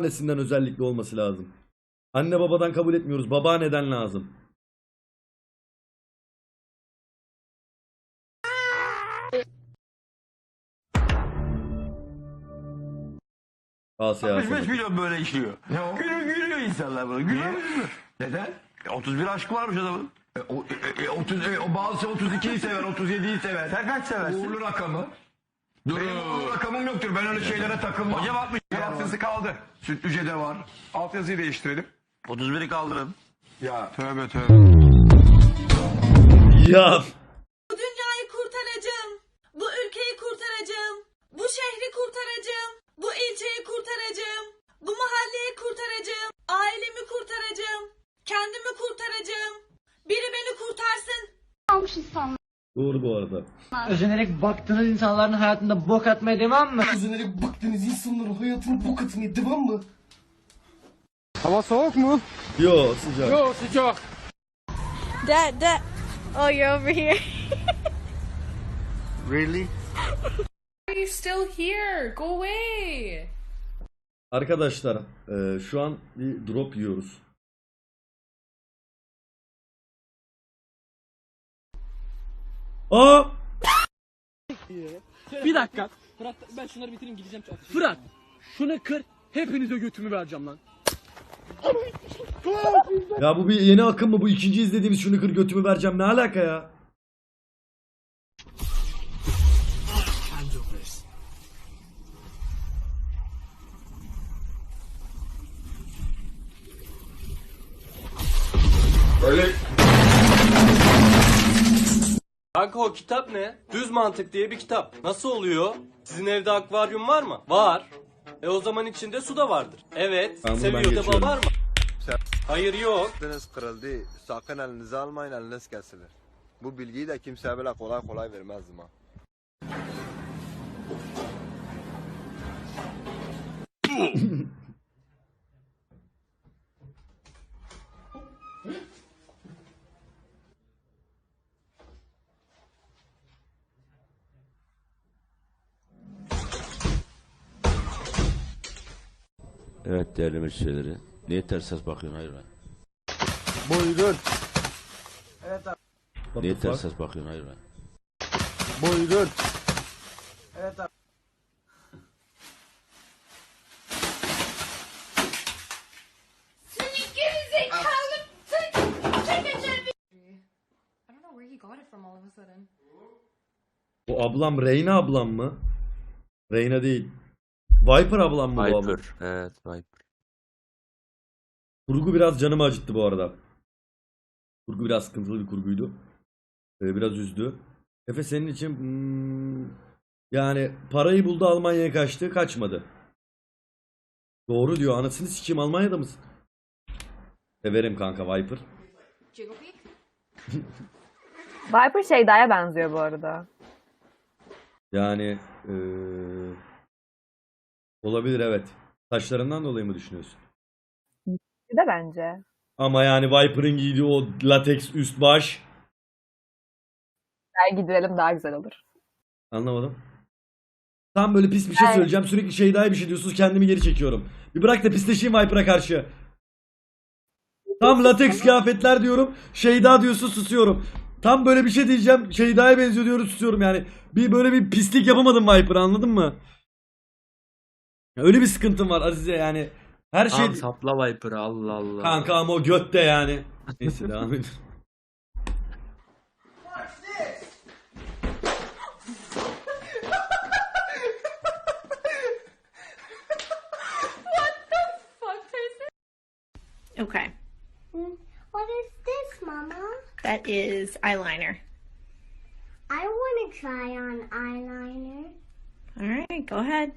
Annesinden özellikle olması lazım. Anne babadan kabul etmiyoruz. Babaanneden lazım. Asya 65 Asya. milyon böyle işliyor. Ne o? Gülüyor, gülüyor insanlar bunu. Gülüyor musun? Neden? E, 31 aşkı varmış adamın. E, o, e, e, 30, e, o bazısı 32'yi sever, 37'yi sever. Sen kaç seversin? Uğurlu rakamı. Benim uğurlu rakamım yoktur. Ben öyle şeylere takılmam. Hocam 60 Altyazı kaldı. Sütlüce'de var. Altyazıyı değiştirelim. 31'i kaldırın. Ya. Tövbe tövbe. Ya doğru bu arada. Özenerek baktığınız insanların hayatında bok atmaya devam mı? Özenerek baktığınız insanların hayatını bok atmaya devam mı? Yo sıcak. Dad, dad. Oh, you're over here. Really? are you still here? Go away. Arkadaşlar e, şu an bir drop yiyoruz. Aa! Bir dakika. Fırat ben şunları bitireyim gideceğim. Fırat şunu kır hepinize götümü vereceğim lan. Ya bu bir yeni akım mı? Bu ikinci izlediğimiz şunu kır götümü vereceğim. Ne alaka ya? Kanka o kitap ne? Düz mantık diye bir kitap. Nasıl oluyor? Sizin evde akvaryum var mı? Var. E o zaman içinde su da vardır. Evet. Ben bunu ben Seviyor da geçiyorum. var mı? Hayır yok. Deniz kırıldı. Sakın elinize almayın eliniz kesilir. Bu bilgiyi de kimseye böyle kolay kolay vermezdim ha. Evet değerli müşterileri. Niye ters ses bakıyorsun hayır ben? Buyurun. What Niye the ters ses bakıyorsun hayır ben? Buyurun. I don't know where he got it from all of a sudden. Bu ablam Reyna ablam mı? Reyna değil. Viper ablam mı bu? Viper. Evet Viper. Kurgu biraz canımı acıttı bu arada. Kurgu biraz sıkıntılı bir kurguydu. Ee, biraz üzdü. Efe senin için hmm, yani parayı buldu Almanya'ya kaçtı kaçmadı. Doğru diyor anasını sikeyim Almanya'da mısın? Severim kanka Viper. Viper Şeyda'ya benziyor bu arada. Yani eee, olabilir evet. Saçlarından dolayı mı düşünüyorsun? Bir de bence. Ama yani Viper'ın giydiği o lateks üst baş Gel gidelim daha güzel olur. Anlamadım. Tam böyle pis bir şey Evet. söyleyeceğim. Sürekli şey daha bir şey diyorsunuz. Kendimi geri çekiyorum. Bir bırak da pisleşeyim Viper'a karşı. Tam lateks kıyafetler diyorum. Şeyda diyorsun susuyorum. Tam böyle bir şey diyeceğim. Şeyda'ya benziyor diyorum susuyorum yani. Bir böyle bir pislik yapamadım Viper'a anladın mı? Ya Öyle bir sıkıntım var Azize yani. Her şey... Tamam sapla Viper'ı Allah Allah. Kanka ama o götte yani. Neyse devam edin. Okay. What is this, Mama? That is eyeliner. I want to try on eyeliner. All right, go ahead.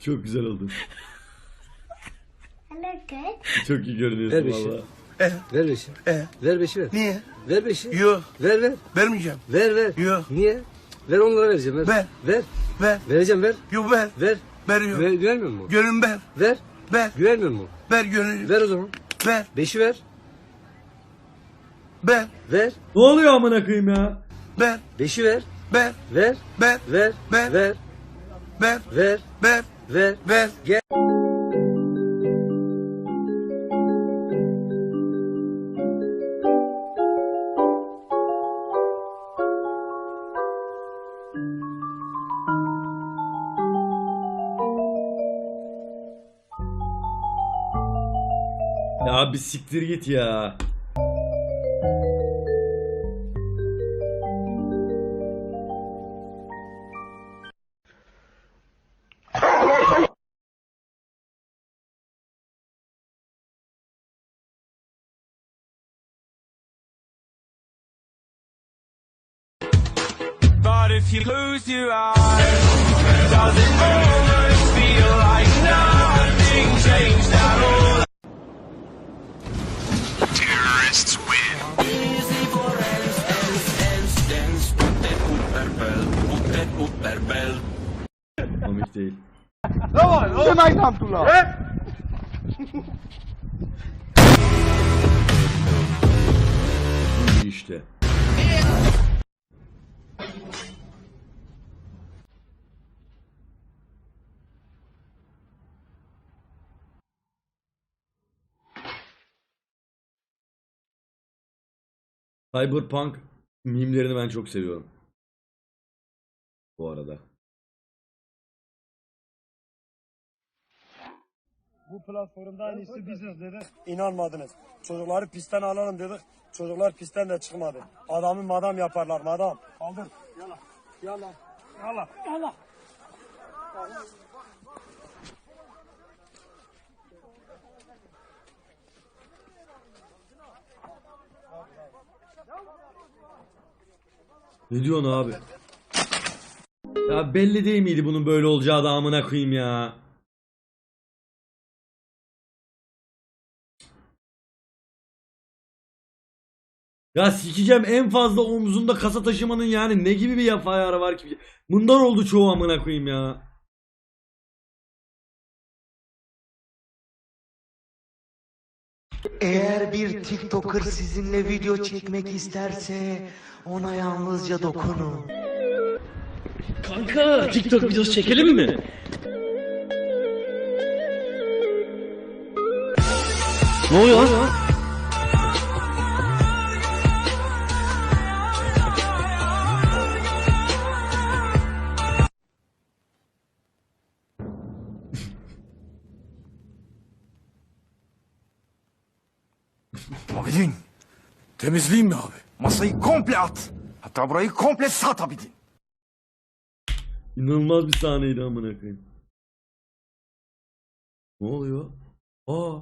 Çok güzel oldun. I look. Çok iyi görünüyorsun beşi. valla. E, Ver beşi. e, Ver beşi ver. niye? Ver beşi. Yok, Ver ver. vermeyeceğim. Ver ver. Yo. Niye? Ver onlara vereceğim. Ver. Ver. Ver. Ver, Vereceğim ver. yok ver, Ver. Ver veriyor. Ver, güvenmiyor musun? Gönül ver, Ver. ver, Güvenmiyor musun? ver gönül, Ver o zaman. ver, Beşi ver. ver, Ver. Ne oluyor amına koyayım ya? ver, Beşi ver. ver, Ver. ver, Ver. Ver. Ver. Ver. Ver. Ver. Ver. Ver. Gel. Ya bir siktir git ya. But if you lose your eyes, does it almost feel like nothing changed at all? Terrorists win. Easy for ens, ens, ens, ens, put that Upperbell, put that Upperbell. Komik değil. İyi işte. Cyberpunk mimlerini ben çok seviyorum. Bu arada. Bu platformda en iyisi biziz dedik. İnanmadınız. Çocukları pistten alalım dedik. Çocuklar pistten de çıkmadı. Adamı madam yaparlar madam. Kaldır. Yala. Yala. Yala. Yala. Ne diyorsun abi? Ya belli değil miydi bunun böyle olacağı da amına koyayım ya. Ya sikeceğim en fazla omzunda kasa taşımanın yani ne gibi bir yap ayarı var ki? Bundan oldu çoğu amına koyayım ya. Eğer bir TikToker sizinle video çekmek isterse ona yalnızca dokunun. Kanka TikTok videosu çekelim mi? Ne oluyor Temizleyeyim mi abi? Masayı komple at. Hatta burayı komple sat Abidin. İnanılmaz bir sahneydi amına koyayım. Ne oluyor? Aa.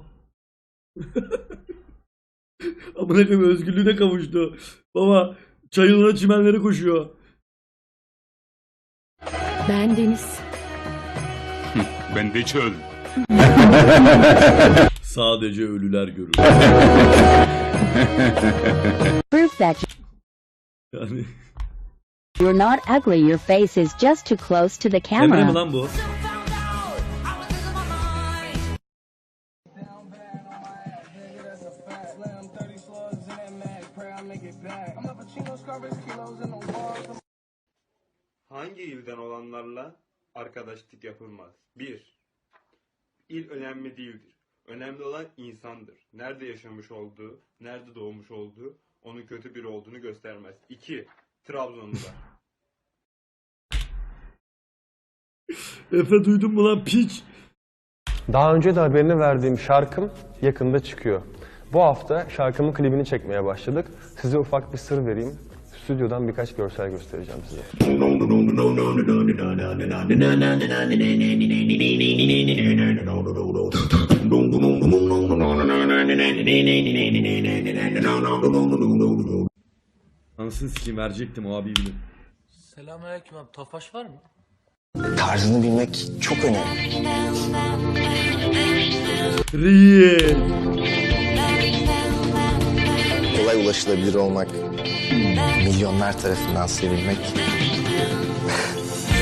amına koyayım özgürlüğüne kavuştu. Baba çayırlara çimenlere koşuyor. Ben Deniz. Ben de çöl. Sadece ölüler görür. Proof that Yani you're not ugly, your face is just too close to the Emre mi lan bu? Hangi ilden olanlarla arkadaşlık yapılmaz? 1. İl önemli değildir. Önemli olan insandır. Nerede yaşamış olduğu, nerede doğmuş olduğu, onun kötü biri olduğunu göstermez. 2. Trabzonlular. Efe duydun mu lan piç? Daha önce de haberini verdiğim şarkım yakında çıkıyor. Bu hafta şarkımın klibini çekmeye başladık. Size ufak bir sır vereyim. Stüdyodan birkaç görsel göstereceğim size. Anasını sikeyim verecektim o abi bilir. Selamünaleyküm abi. Tofaş var mı? Tarzını bilmek çok önemli. Real. Kolay ulaşılabilir olmak, milyonlar tarafından sevilmek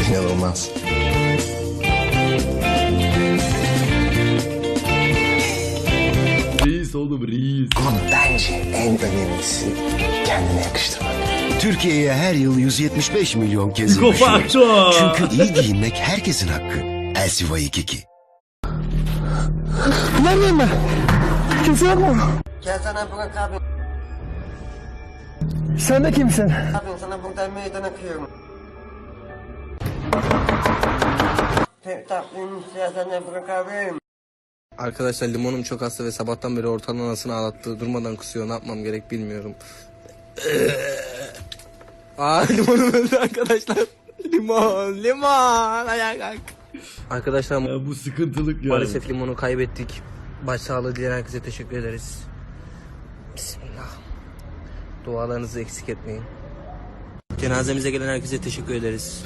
inanılmaz. Oğlum reis. Ama bence en önemlisi kendine yakıştırmak. Türkiye'ye her yıl 175 milyon kez ulaşıyor. Çünkü iyi giyinmek herkesin hakkı. Elsi Waikiki. Neredeyim ben? Kimse yok mu? Gel sana Burak abi. Sen de kimsin? Abi sana buradan meydan okuyorum. Tek tatlım siyasene Burak abi. Arkadaşlar limonum çok hasta ve sabahtan beri ortalığın anasını ağlattı. Durmadan kusuyor. Ne yapmam gerek bilmiyorum. Aa limonum öldü arkadaşlar. Limon, limon. Ayağa kalk. Arkadaşlar Ya bu sıkıntılık ya. maalesef limonu kaybettik. Başsağlığı dileyen herkese teşekkür ederiz. Bismillah. Dualarınızı eksik etmeyin. Cenazemize gelen herkese teşekkür ederiz.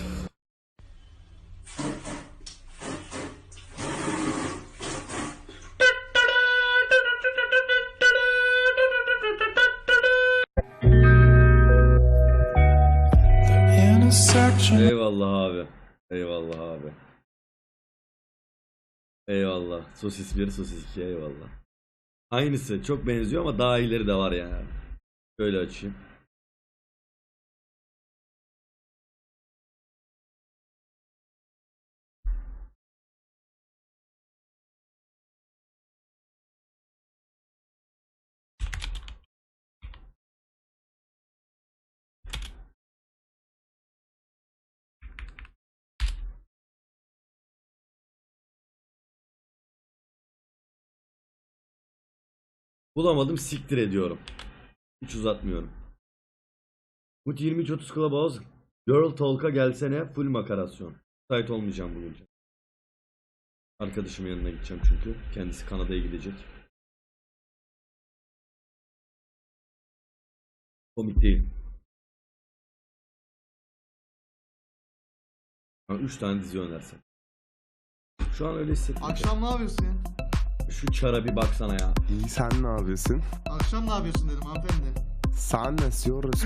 Eyvallah. Sosis 1, sosis 2 eyvallah. Aynısı çok benziyor ama daha iyileri de var yani. Şöyle açayım. Bulamadım siktir ediyorum. Hiç uzatmıyorum. Mut 23-30 Clubhouse Girl Talk'a gelsene full makarasyon. Sait olmayacağım bugün. Arkadaşımın yanına gideceğim çünkü. Kendisi Kanada'ya gidecek. Komik değil. 3 tane dizi önersem. Şu an öyle hissettim. Akşam ne yapıyorsun ya? Şu çara bir baksana ya. İyi sen ne yapıyorsun? Akşam ne yapıyorsun dedim hanımefendi. Sen ne istiyoruz?